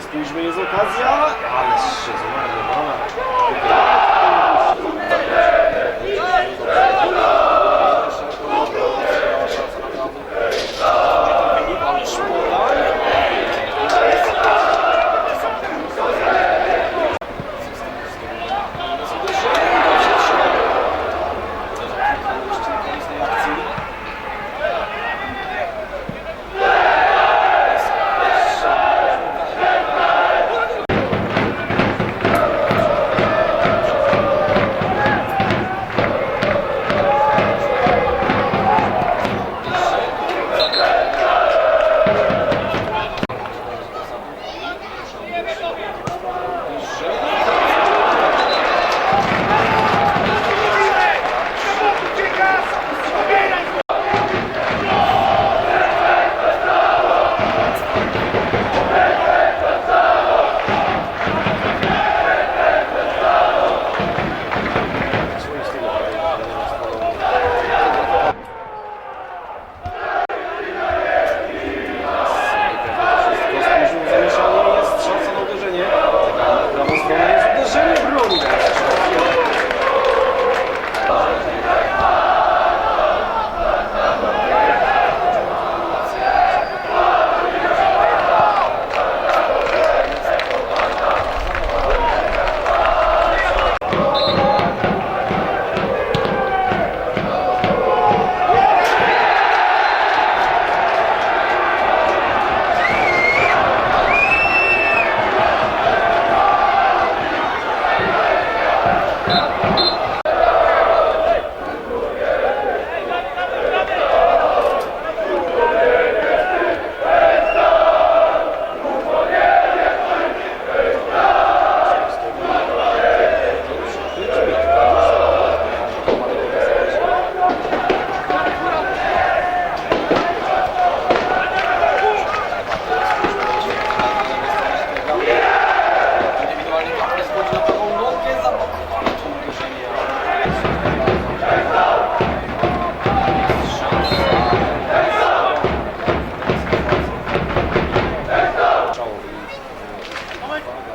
spójrzmy, jest okazja. Ale się zmarnowana. Spójrzmy,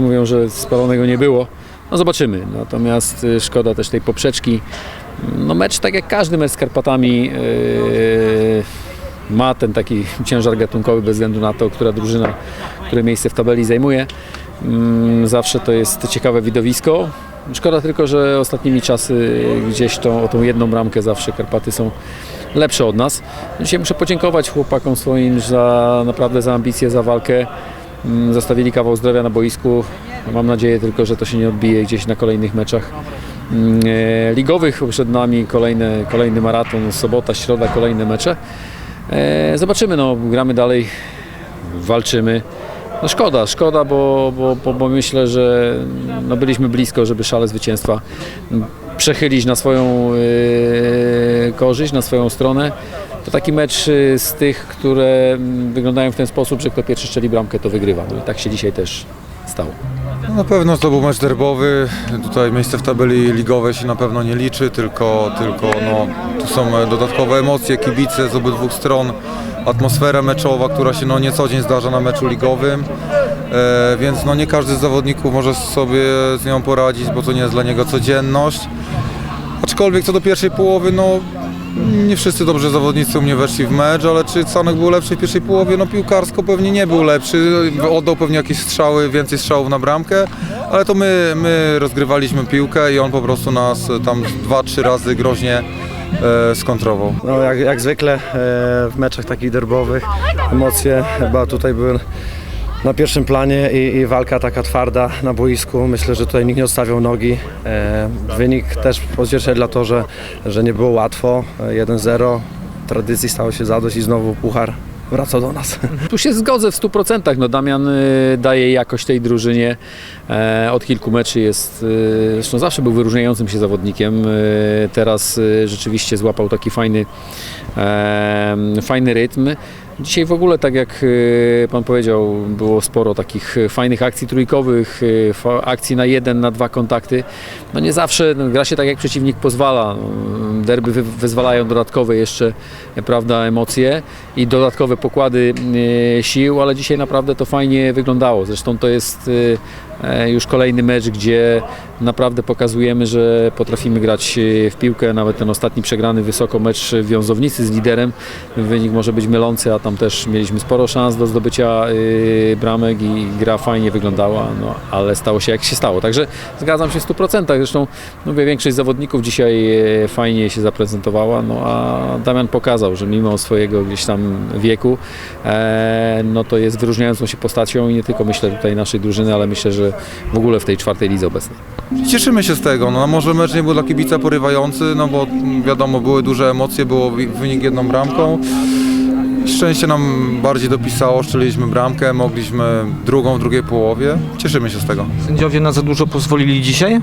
Mówią, że spalonego nie było. No zobaczymy. Natomiast y, szkoda też tej poprzeczki. No mecz tak jak każdy mecz z Karpatami yy, ma ten taki ciężar gatunkowy bez względu na to, która drużyna, które miejsce w tabeli zajmuje. Mm, Zawsze to jest ciekawe widowisko. Szkoda tylko, że ostatnimi czasy gdzieś tą, o tą jedną bramkę zawsze Karpaty są lepsze od nas. Dzisiaj muszę podziękować chłopakom swoim za naprawdę za ambicje, za walkę. Mm, Zostawili kawał zdrowia na boisku. Mam nadzieję tylko, że to się nie odbije gdzieś na kolejnych meczach mm, e, ligowych. Przed nami kolejny, kolejny maraton, sobota, środa, kolejne mecze. E, Zobaczymy, no, gramy dalej, walczymy. No szkoda, szkoda, bo, bo, bo, bo myślę, że no byliśmy blisko, żeby szale zwycięstwa przechylić na swoją e, korzyść, na swoją stronę. To taki mecz e, z tych, które mm, wyglądają w ten sposób, że kto pierwszy strzeli bramkę, to wygrywa. No i tak się dzisiaj też stało. No Na pewno to był mecz derbowy. Tutaj miejsce w tabeli ligowej się na pewno nie liczy, tylko, tylko no, tu są e, dodatkowe emocje, kibice z obydwu stron, atmosfera meczowa, która się no, nie co dzień zdarza na meczu ligowym. E, więc no, nie każdy z zawodników może sobie z nią poradzić, bo to nie jest dla niego codzienność. Aczkolwiek co do pierwszej połowy, no nie wszyscy dobrze zawodnicy u mnie weszli w mecz, ale czy Canek był lepszy w pierwszej połowie? No piłkarsko pewnie nie był lepszy, oddał pewnie jakieś strzały, więcej strzałów na bramkę, ale to my, my rozgrywaliśmy piłkę i on po prostu nas tam dwa, trzy razy groźnie e, skontrował. No, jak, jak zwykle e, w meczach takich derbowych emocje chyba tutaj były na pierwszym planie i, i walka taka twarda na boisku. Myślę, że tutaj nikt nie odstawiał nogi. E, wynik też odzwierciedla to, że, że nie było łatwo. E, 1-0. Tradycji stało się zadość i znowu puchar wraca do nas. Tu się zgodzę w 100%. No Damian y, daje jakość tej drużynie. E, od kilku meczy jest, y, zresztą zawsze był wyróżniającym się zawodnikiem. Y, teraz y, rzeczywiście złapał taki fajny, e, fajny rytm. Dzisiaj w ogóle, tak jak y, Pan powiedział, było sporo takich y, fajnych akcji trójkowych, y, akcji na jeden, na dwa kontakty. No nie zawsze no, gra się tak, jak przeciwnik pozwala. No, Derby wy, wyzwalają dodatkowe jeszcze e, prawda, emocje i dodatkowe pokłady sił, ale dzisiaj naprawdę to fajnie wyglądało. Zresztą to jest już kolejny mecz, gdzie naprawdę pokazujemy, że potrafimy grać e, w piłkę. Nawet ten ostatni przegrany wysoko mecz w Wiązownicy z liderem. Wynik może być mylący, a tam też mieliśmy sporo szans do zdobycia e, bramek i gra fajnie wyglądała, no, ale stało się jak się stało. Także zgadzam się w 100%. Zresztą mówię, większość zawodników dzisiaj e, fajnie się zaprezentowała, no a Damian pokazał, że mimo swojego gdzieś tam wieku, e, no to jest wyróżniającą się postacią i nie tylko myślę tutaj naszej drużyny, ale myślę, że w ogóle w tej czwartej lidze obecnej. Cieszymy się z tego. No, może mecz nie był dla kibica porywający, no bo wiadomo, były duże emocje, było wynik jedną bramką. Szczęście nam bardziej dopisało, strzeliliśmy bramkę, mogliśmy drugą w drugiej połowie. Cieszymy się z tego. Sędziowie na za dużo pozwolili dzisiaj?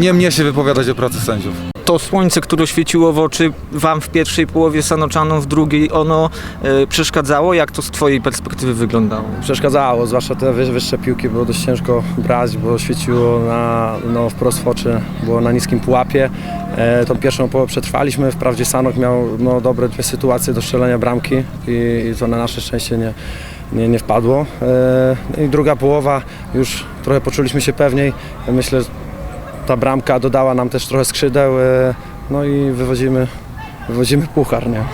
Nie mnie się wypowiadać o pracy sędziów. To słońce, które świeciło w oczy Wam w pierwszej połowie, Sanoczanom w drugiej, ono e, przeszkadzało? Jak to z Twojej perspektywy wyglądało? Przeszkadzało, zwłaszcza te wy- wyższe piłki było dość ciężko brać, bo świeciło na, no, wprost w oczy, było na niskim pułapie. E, tą pierwszą połowę przetrwaliśmy, wprawdzie Sanok miał no, dobre dwie sytuacje do strzelenia bramki i, i to na nasze szczęście nie, nie, nie wpadło. E, I druga połowa już trochę poczuliśmy się pewniej. Myślę, ta bramka dodała nam też trochę skrzydeł, e, no i wywozimy, wywozimy puchar. Nie?